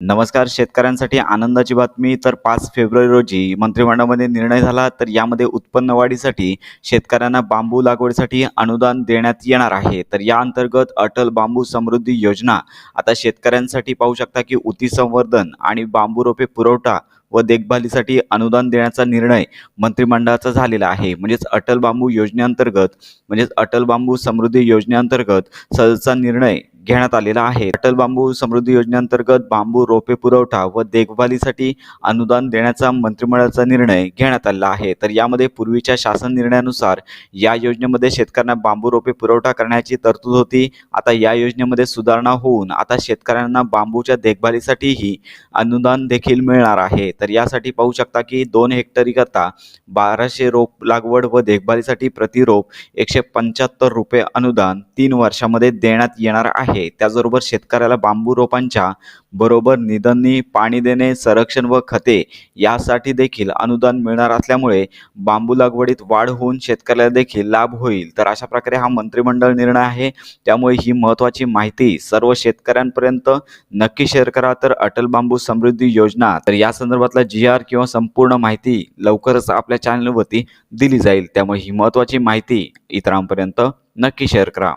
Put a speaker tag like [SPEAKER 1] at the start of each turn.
[SPEAKER 1] नमस्कार शेतकऱ्यांसाठी आनंदाची बातमी. तर पाच फेब्रुवारी रोजी मंत्रिमंडळामध्ये निर्णय झाला तर यामध्ये उत्पन्न वाढीसाठी शेतकऱ्यांना बांबू लागवडीसाठी अनुदान देण्यात येणार आहे. तर या अंतर्गत अटल बांबू समृद्धी योजना आता शेतकऱ्यांसाठी पाहू शकता की उती संवर्धन आणि बांबू रोपे पुरवठा व देखभालीसाठी अनुदान देण्याचा निर्णय मंत्रिमंडळाचा झालेला आहे. म्हणजेच अटल बांबू योजनेअंतर्गत म्हणजेच अटल बांबू समृद्धी योजनेअंतर्गत सदरचा निर्णय घेण्यात आलेला आहे. अटल बांबू समृद्धी योजनेअंतर्गत बांबू रोपे पुरवठा व देखभालीसाठी अनुदान देण्याचा मंत्रिमंडळाचा निर्णय घेण्यात आलेला आहे. तर यामध्ये पूर्वीच्या शासन निर्णयानुसार या योजनेमध्ये शेतकऱ्यांना बांबू रोपे पुरवठा करण्याची तरतूद होती. आता या योजनेमध्ये सुधारणा होऊन आता शेतकऱ्यांना बांबूच्या देखभालीसाठीही अनुदान देखील मिळणार आहे. तर यासाठी पाहू शकता की दोन हेक्टरीकरता बाराशे रोप लागवड व देखभालीसाठी प्रति रोप एकशे पंच्याहत्तर रुपये अनुदान तीन वर्षामध्ये देण्यात येणार आहे. आहे. त्याचबरोबर शेतकऱ्याला बांबू रोपांच्या बरोबर निधनी पाणी देणे संरक्षण व खते यासाठी देखील अनुदान मिळणार असल्यामुळे बांबू लागवडीत वाढ होऊन शेतकऱ्याला देखील लाभ होईल. तर अशा प्रकारे हा मंत्रिमंडळ निर्णय आहे. त्यामुळे ही महत्त्वाची माहिती सर्व शेतकऱ्यांपर्यंत नक्की शेअर करा. तर अटल बांबू समृद्धी योजना तर या संदर्भातला जी आर किंवा संपूर्ण माहिती लवकरच आपल्या चॅनलवरती दिली जाईल. त्यामुळे ही महत्त्वाची माहिती इतरांपर्यंत नक्की शेअर करा.